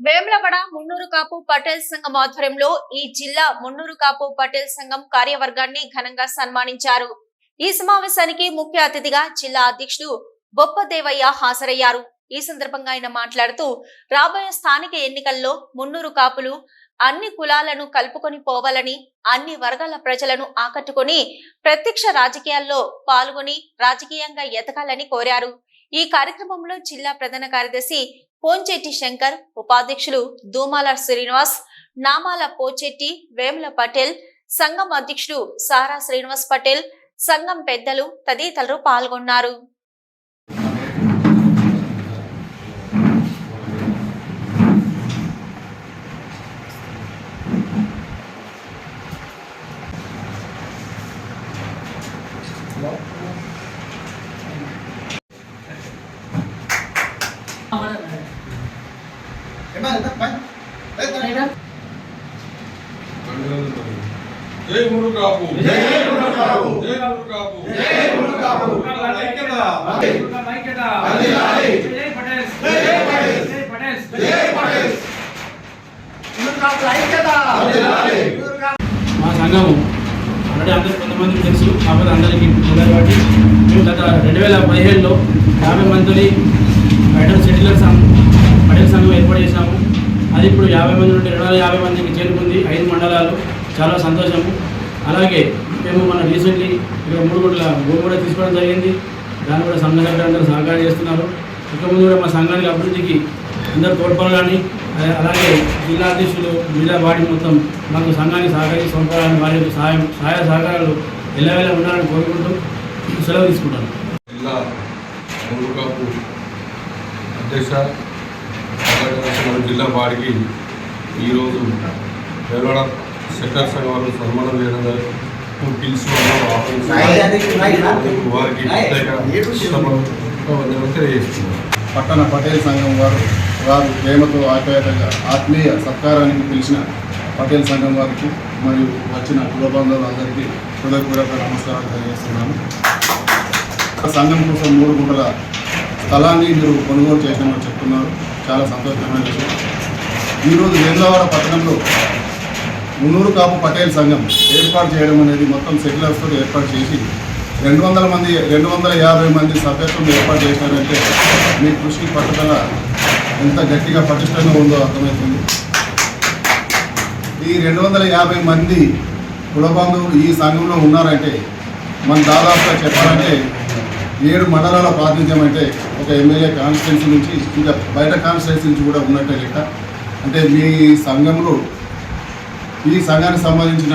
వేములవాడ మున్నూరు కాపు పటేల్ సంఘం ఆధ్వర్యంలో ఈ జిల్లా మున్నూరు కాపు పటేల్ సంఘం కార్యవర్గాన్ని ఘనంగా సన్మానించారు. ఈ సమావేశానికి ముఖ్య అతిథిగా జిల్లా అధ్యక్షుడు బొప్పదేవయ్య హాజరయ్యారు. ఈ సందర్భంగా ఆయన మాట్లాడుతూ రాబోయే స్థానిక ఎన్నికల్లో మున్నూరు కాపులు అన్ని కులాలను కలుపుకొని పోవాలని అన్ని వర్గాల ప్రజలను ఆకట్టుకొని ప్రత్యక్ష రాజకీయాల్లో పాల్గొని రాజకీయంగా ఎదగాలని కోరారు. ఈ కార్యక్రమంలో జిల్లా ప్రధాన కార్యదర్శి పోంచెట్టి శంకర్ ఉపాధ్యక్షులు దూమాల శ్రీనివాస్ నామాల పోచెట్టి వేముల పటేల్ సంఘం అధ్యక్షుడు సారా శ్రీనివాస్ పటేల్ సంఘం పెద్దలు తదితరులు పాల్గొన్నారు. జై మురు కాపు జై మురు కాపు. జై మురు కాపు జై మురు కాపు. ఐక్యత. ఐక్యత. జై పటేల్. జై పటేల్. జై పటేల్. జై పటేల్. మురుగాల ఐక్యత. వందేలాలి. మురుగాల మా సంఘము ఆల్రెడీ అందరూ కొంతమందికి తెలుసు కాకపోతే అందరికీ తెలియదు కాబట్టి మేము గత రెండు వేల పదిహేడులో యాభై మందిని పైటల్ సెటిలర్ సంఘం పటేల్ సంఘం ఏర్పాటు చేశాము అది ఇప్పుడు యాభై మంది నుండి రెండు వందల యాభై మందికి చేరుకుంది ఐదు మండలాలు. చాలా సంతోషము అలాగే మేము మన రీసెంట్లీ ఇక్కడ మూడు కోట్ల భూమి కూడా తీసుకోవడం జరిగింది. దాన్ని కూడా సంఘ సభ్యులు అందరూ సహకారం చేస్తున్నారు. ఇక ముందు కూడా మా సంఘానికి అభివృద్ధికి అందరూ తోడ్పడాలని అలాగే జిల్లా అధ్యక్షులు జిల్లా బాడీ మొత్తం మాకు సంఘానికి సహకరించి సొంపాలని వారి యొక్క సహాయం సహాయ సహకారాలు ఎల్లవేళ ఉండాలని కోరుకుంటూ సెలవు తీసుకుంటాను. జిల్లా అధ్యక్ష కార్యదర్శి జిల్లా వారికి ఈరోజు వెలువడ సెక్టర్ సంఘం వారు సన్మానం చేయడం జరిగింది. పిలిచి వాళ్ళు ఆహ్వానించారు. వారికి తెలియజేస్తున్నాను పట్టణ పటేల్ సంఘం వారు వారు ప్రేమతో ఆప్యాయతగా ఆత్మీయ సత్కారానికి పిలిచిన పటేల్ సంఘం వారికి మరియు వచ్చిన కుల బంధువులందరికీ హృదయపూర్వక నమస్కారాలు తెలియజేస్తున్నాను. సంఘం కోసం మూడు గుంటల స్థలాన్ని మీరు కొనుగోలు చేసినామని చెప్తున్నారు. చాలా సంతోషమైన విషయం. ఈరోజు వేములవాడ పట్టణంలో మున్నూరు కాపు పటేల్ సంఘం ఏర్పాటు చేయడం అనేది మొత్తం సెటిలర్స్తో ఏర్పాటు చేసి రెండు వందల మంది రెండు వందల యాభై మంది సభ్యత్వం ఏర్పాటు చేశారంటే మీ కృషి పట్టుదల ఎంత గట్టిగా పటిష్టంగా ఉందో అర్థమవుతుంది. ఈ రెండు వందల యాభై మంది కుల బంధువులు ఈ సంఘంలో ఉన్నారంటే మన దాదాపుగా చెప్పాలంటే ఏడు మండలాల ప్రాతినిధ్యం అంటే ఒక ఎమ్మెల్యే కాన్స్టిట్యున్సీ నుంచి ఇంకా బయట కాన్స్టిట్యున్సీ నుంచి కూడా ఉన్నట్టే లెక్క. అంటే మీ సంఘంలో ఈ సంఘానికి సంబంధించిన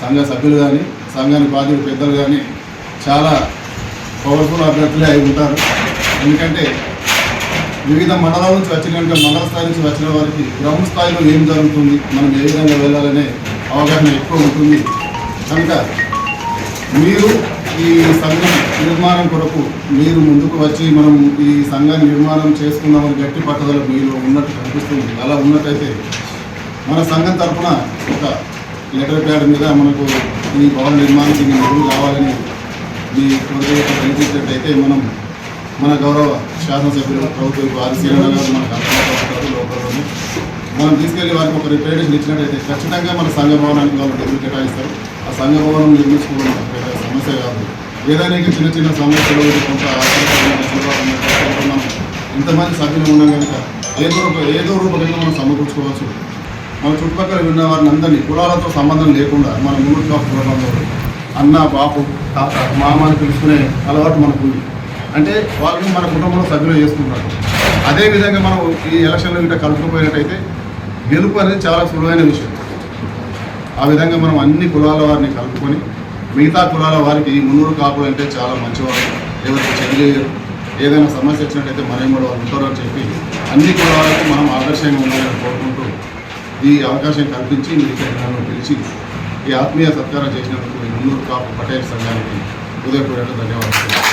సంఘ సభ్యులు కానీ సంఘానికి బాధ్యత పెద్దలు కానీ చాలా పవర్ఫుల్ అభ్యర్థులే అయి ఉంటారు. ఎందుకంటే వివిధ మండలాల నుంచి వచ్చిన కనుక మండల స్థాయి నుంచి వచ్చిన వారికి గ్రౌండ్ స్థాయిలో ఏం జరుగుతుంది మనం ఏ విధంగా వెళ్ళాలనే అవగాహన ఎక్కువ ఉంటుంది. కనుక మీరు ఈ సంఘం నిర్మాణం కొరకు మీరు ముందుకు వచ్చి మనం ఈ సంఘాన్ని నిర్మాణం చేసుకుందామని గట్టి పట్టుదల మీలో ఉన్నట్టు కనిపిస్తుంది. అలా ఉన్నట్టయితే మన సంఘం తరఫున ఒక లెటర్ ప్యాడ్ మీద మనకు ఈ భవన నిర్మాణానికి మీ నిధులు కావాలని మీ హృదయ కనిపించినట్టయితే మనం మన గౌరవ శాసనసభ్యులు ప్రభుత్వ వారి గారు మనకు అందుబాటులో లోపల మనం తీసుకెళ్ళి వారికి ఒక రిప్రజెంటేషన్ ఇచ్చినట్టయితే ఖచ్చితంగా మన సంఘ భవనానికి వాళ్ళు డబ్బులు కేటాయిస్తారు? ఆ సంఘ భవనం నిర్మించుకోవడం సమస్య కాదు. ఏదైనా ఇంకా చిన్న చిన్న సమస్యలు కొంత ఇంతమంది సభ్యులు ఉన్నాం కనుక ఏదో రూప ఏదో రూపకంగా మనం సమకూర్చుకోవచ్చు. మన చుట్టుపక్కల ఉన్న వారిని అందరినీ కులాలతో సంబంధం లేకుండా మన మూడు కాపు కుల అన్న బాపు తాత మామ అని పిలుచుకునే అలవాటు మనకు ఉంది అంటే వాళ్ళని మన కుటుంబంలో సభ్యులు చేసుకుంటారు. అదేవిధంగా మనం ఈ ఎలక్షన్లో గిట్ట కలుపుకుపోయినట్టయితే గెలుపు అనేది చాలా సులువైన విషయం. ఆ విధంగా మనం అన్ని కులాల వారిని కలుపుకొని మిగతా కులాల వారికి ఈ మున్నూరు కాపులు అంటే చాలా మంచివారు. ఎవరికి చెయ్యలేరు ఏదైనా సమస్య వచ్చినట్టయితే మనం కూడా వాళ్ళు ఉంటారు అని చెప్పి అన్ని కులాలకు మనం ఆదర్శంగా ఉండాలని కోరుకుంటూ ఈ అవకాశం కల్పించి మీరు ఇక్కడ నన్ను పిలిచి ఈ ఆత్మీయ సత్కారం చేసినందుకు ఈ మున్నూరు కాపు పటేల్ సంఘానికి హృదయపూర్వక ధన్యవాదాలు.